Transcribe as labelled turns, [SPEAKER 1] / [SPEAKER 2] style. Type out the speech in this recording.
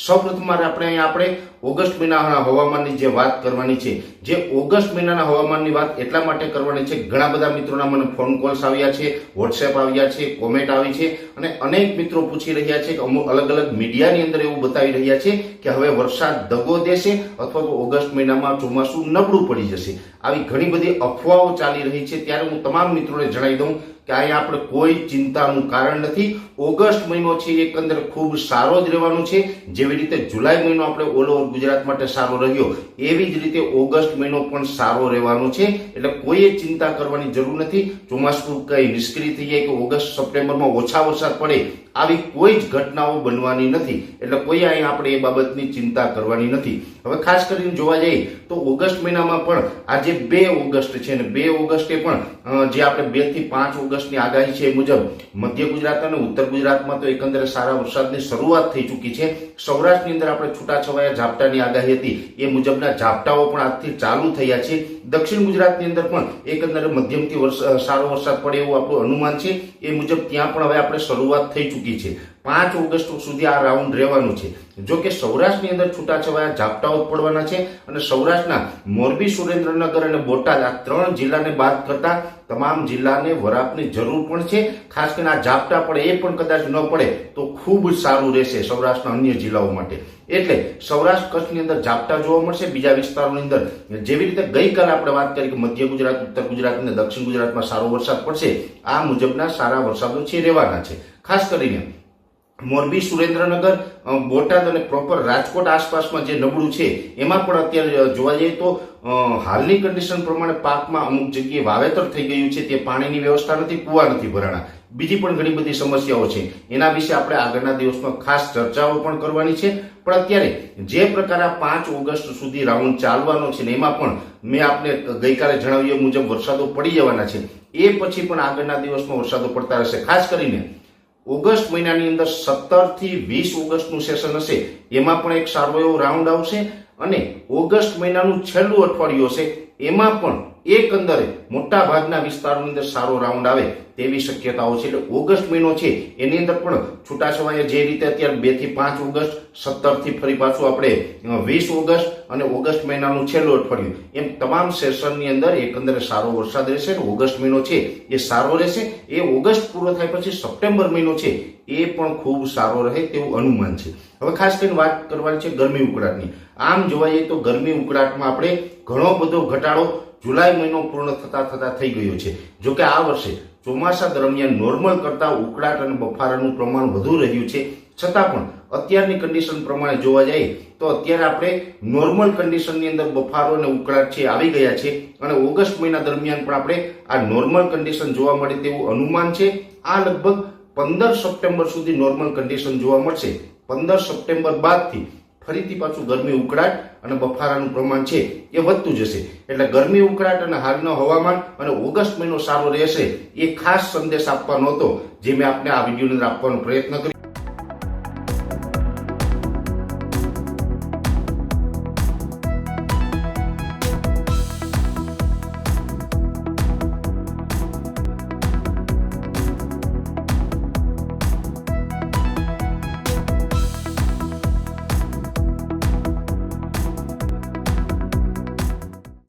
[SPEAKER 1] સૌપ્રથમ આપણે અહીંયા આપણે ઓગસ્ટ મહિનાના હવામાનની જે વાત કરવાની છે, જે ઓગસ્ટ મહિનાના હવામાનની વાત એટલા માટે કરવાની છે ઘણા બધા મિત્રોના મને ફોન કોલ્સ આવ્યા છે વોટ્સએપ આવ્યા છે કોમેન્ટ આવી છે અને અનેક મિત્રો પૂછી રહ્યા છે કે અમુક અલગ અલગ મીડિયાની અંદર એવું બતાવી રહ્યા છે કે હવે વરસાદ દગો દેશે અથવા તો ઓગસ્ટ મહિનામાં ચોમાસું નબળું પડી જશે. આવી ઘણી બધી અફવાઓ ચાલી રહી છે. ત્યારે હું તમામ મિત્રોને જણાવી દઉં કે અહીંયા આપણે કોઈ ચિંતાનું કારણ નથી. ઓગસ્ટ મહિનો છે એકંદર ખૂબ સારો જ રહેવાનો છે. જેવી રીતે જુલાઈ મહિનો આપણે ઓલ ઓવર ગુજરાત માટે સારો રહ્યો, એવી જ રીતે ઓગસ્ટ મહિનો પણ સારો રહેવાનો છે. એટલે કોઈએ ચિંતા કરવાની જરૂર નથી. ચોમાસું કંઈ નિષ્ક્રિય થઈ જાય કે ઓગસ્ટ, સપ્ટેમ્બરમાં ઓછા વરસાદ પડે, આવી કોઈ જ ઘટનાઓ બનવાની નથી. એટલે કોઈ અહીં આપણે એ બાબતની ચિંતા કરવાની નથી. હવે ખાસ કરીને જોવા જઈએ તો ઓગસ્ટ મહિનામાં પણ આજે બે ઓગસ્ટ છે અને બે ઓગસ્ટે પણ જે આપણે બેથી પાંચ ઓગસ્ટની આગાહી છે એ મુજબ મધ્ય ગુજરાત અને ઉત્તર ગુજરાતમાં તો એકંદરે સારા વરસાદની શરૂઆત થઈ ચૂકી છે. સૌરાષ્ટ્રની અંદર આપણે છૂટાછવાયા ઝાપટાની આગાહી હતી. એ મુજબના ઝાપટાઓ પણ આજથી ચાલુ થયા છે. દક્ષિણ ગુજરાતની અંદર પણ એકંદરે મધ્યમથી સારો વરસાદ પડે એવું આપણું અનુમાન છે. એ મુજબ ત્યાં પણ હવે આપણે શરૂઆત થઈ ચૂકી છે. પાંચ ઓગસ્ટ સુધી આ રાઉન્ડ રહેવાનું છે. જો કે સૌરાષ્ટ્રની અંદર છૂટાછવાયા ઝાપટાઓ પડવાના છે અને સૌરાષ્ટ્રના મોરબી, સુરેન્દ્રનગર અને બોટાદ આ ત્રણ જિલ્લાને બાદ કરતા તમામ જિલ્લાને વરાપની જરૂર પણ છે. ખાસ કરીને આ ઝાપટા પડે, એ પણ કદાચ ન પડે, તો ખૂબ સારું રહેશે સૌરાષ્ટ્રના અન્ય જિલ્લાઓ માટે. એટલે સૌરાષ્ટ્ર કચ્છની અંદર ઝાપટા જોવા મળશે. બીજા વિસ્તારોની અંદર જેવી રીતે ગઈકાલે આપણે વાત કરી કે મધ્ય ગુજરાત, ઉત્તર ગુજરાત અને દક્ષિણ ગુજરાતમાં સારો વરસાદ પડશે, આ મુજબના સારા વરસાદો છે, રહેવાના છે. ખાસ કરીને મોરબી, સુરેન્દ્રનગર બોટાદ અને પ્રોપર રાજકોટ આસપાસમાં જે નબળું છે, એમાં પણ અત્યારે જોવા જઈએ તો હાલની કન્ડિશન પ્રમાણે પાકમાં અમુક જગ્યાએ વાવેતર થઈ ગયું છે, તે પાણીની વ્યવસ્થા નથી, કુવા નથી ભરાણા. બીજી પણ ઘણી બધી સમસ્યાઓ છે. એના વિશે આપણે આગળના દિવસમાં ખાસ ચર્ચાઓ પણ કરવાની છે. પણ અત્યારે, જે પ્રકારે પાંચ ઓગસ્ટ સુધી રાઉન્ડ ચાલવાનો છે ને એમાં પણ મેં આપને ગઈકાલે જણાવ્યું મુજબ વરસાદો પડી જવાના છે. એ પછી પણ આગળના દિવસમાં વરસાદો પડતા રહેશે. ખાસ કરીને ઓગસ્ટ મહિનાની અંદર સત્તરથી વીસ ઓગસ્ટનું સેશન હશે. એમાં પણ એક સારો એવો રાઉન્ડ આવશે અને ઓગસ્ટ મહિનાનું છેલ્લું અઠવાડિયું હશે. એમાં પણ એકંદરે મોટા ભાગના વિસ્તારોની અંદર સારો રાઉન્ડ આવે તેવી શક્યતાઓ છે. એટલે ઓગસ્ટ મહિનો છે, એની અંદર પણ છૂટાછવાયા જે રીતે અત્યારે બેથી પાંચ ઓગસ્ટ, સત્તરથી ફરી પાછું આપણે વીસ ઓગસ્ટ અને ઓગસ્ટ મહિનાનું છેલ્લું અઠવાડિયું. એમ તમામ સેશનની અંદર એકંદરે સારો વરસાદ રહેશે ઓગસ્ટ મહિનો છે, એ સારો રહેશે. એ ઓગસ્ટ પૂરો થાય પછી સપ્ટેમ્બર મહિનો છે, એ પણ ખૂબ સારો રહે તેવું અનુમાન છે. હવે ખાસ કરીને વાત કરવાની છે ગરમી ઉકળાટની. આમ જોવાઈએ તો ગરમી ઉકળાટમાં આપણે ઘણો બધો ઘટાડો જુલાઈ મહિનો પૂર્ણ થતા થતા થઈ ગયો છે. જોકે આ વર્ષે ચોમાસા દરમિયાન નોર્મલ કરતા ઉકળાટ અને બફારાનું પ્રમાણ વધુ રહ્યું છે. છતાં પણ અત્યારની કન્ડિશન પ્રમાણે જોવા જઈએ તો અત્યારે આપણે નોર્મલ કન્ડિશનની અંદર બફારો અને ઉકળાટ છે, આવી ગયા છે. અને ઓગસ્ટ મહિના દરમિયાન પણ આપણે આ નોર્મલ કન્ડિશન જોવા મળે તેવું અનુમાન છે. આ લગભગ પંદર સપ્ટેમ્બર સુધી નોર્મલ કન્ડિશન જોવા મળશે. પંદર સપ્ટેમ્બર બાદથી ફરીથી પાછું ગરમી ઉકળાટ અને બફારાનું પ્રમાણ છે એ વધતું જશે. એટલે ગરમી ઉકળાટ અને હાલનો હવામાન અને ઓગસ્ટ મહિનો સારો રહેશે એ ખાસ સંદેશ આપવાનો હતો, જે મેં આપને આ વિડીયોની અંદર આપવાનો પ્રયત્ન કર્યો.